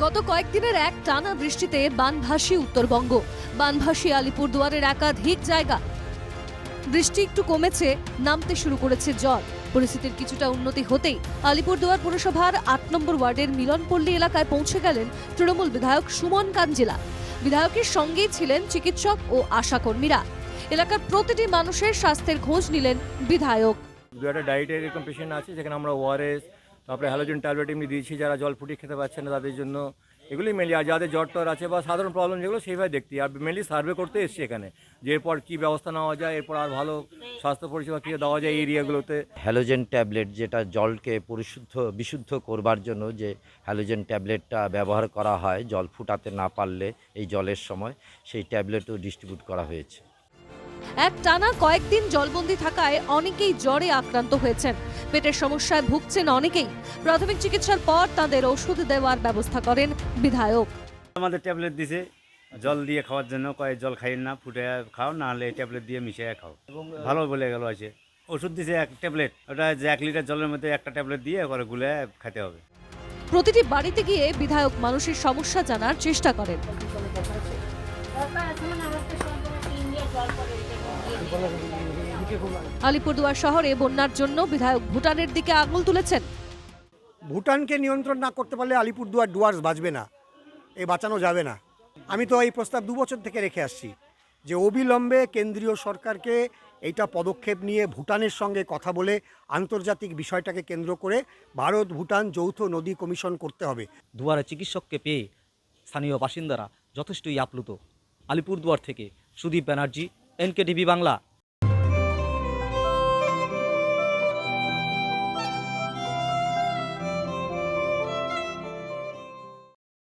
গত কয়েকদিনের এক টানা বৃষ্টিতে বানভাসী উত্তরবঙ্গ। বানভাসী আলিপুরদুয়ারের একাধিক জায়গা। বৃষ্টি একটু কমেছে, নামতে শুরু করেছে জল পরিস্থিতির কিছুটা উন্নতি হতেই আলিপুরদুয়ার পুরসভার আট নম্বর ওয়ার্ডের মিলনপল্লী এলাকায় পৌঁছে গেলেন তৃণমূল বিধায়ক সুমন কাঞ্জিলা। বিধায়কের সঙ্গেই ছিলেন চিকিৎসক ও আশাকর্মীরা। এলাকার প্রতিটি মানুষের স্বাস্থ্যের খোঁজ নিলেন বিধায়ক। দু একটা ডায়েটের এরকম পেশেন্ট আছে, যেখানে আমরা ওআরএস তারপরে হ্যালোজেন ট্যাবলেট এমনি দিয়েছি, যারা জল ফুটিয়ে খেতে পারছে না তাদের জন্য। এগুলোই মেনলি আর যাদের জ্বর টর আছে বা সাধারণ প্রবলেম যেগুলো, সেইভাবে দেখতে আর মেনলি সার্ভে করতে এসছি এখানে, যে এরপর কী ব্যবস্থা নেওয়া যায়, এরপর আর ভালো স্বাস্থ্য পরিষেবা কী দেওয়া যায় এরিয়াগুলোতে। হ্যালোজেন ট্যাবলেট যেটা জলকে পরিশুদ্ধ, বিশুদ্ধ করবার জন্য যে হ্যালোজেন ট্যাবলেটটা ব্যবহার করা হয়, জল ফুটাতে না পারলে এই জলের সময়, সেই ট্যাবলেটও ডিস্ট্রিবিউট করা হয়েছে। এক টানা কয়েকদিন জলবন্দি থাকায় অনেকেই জ্বরে আক্রান্ত হয়েছেন। পেটের সমস্যায় ভুগছেন অনেকেই। প্রাথমিক চিকিৎসার পর তাদের ওষুধ দেওয়ার ব্যবস্থা করেন বিধায়ক। আমাদের ট্যাবলেট দিছে। জল দিয়ে খাওয়ার জন্য কয় জল খাইয়েন না ফুটে খাও না হলে ট্যাবলেট দিয়ে মিশিয়ে খাও। ভালো বলে গেল আছে ওষুধ দিছে এক ট্যাবলেট। ওটা যে এক লিটার জলের মধ্যে একটা ট্যাবলেট দিয়ে করে গুলে খেতে হবে। প্রতিটি বাড়িতে গিয়ে বিধায়ক মানুষের সমস্যা জানার চেষ্টা করেন। আলিপুরদুয়ার শহরে বন্যার জন্য বিধায়ক ভুটানের দিকে আঙুল তুলেছেন। ভুটানকে নিয়ন্ত্রণ না করতে পারলে আলিপুরদুয়ার ডুয়ার্স বাঁচবে না। এ বাঁচানো যাবে না। আমি তো এই প্রস্তাব দু বছর থেকে রেখে আসছি যে অবিলম্বে কেন্দ্রীয় সরকারকে এইটা পদক্ষেপ নিয়ে ভুটানের সঙ্গে কথা বলে আন্তর্জাতিক বিষয়টাকে কেন্দ্র করে ভারত ভুটান যৌথ নদী কমিশন করতে হবে। দুয়ারে চিকিৎসককে পেয়ে স্থানীয় বাসিন্দারা যথেষ্টই আপ্লুত। আলিপুরদুয়ার থেকে সুদীপ ব্যানার্জি এনকেটিভি বাংলা।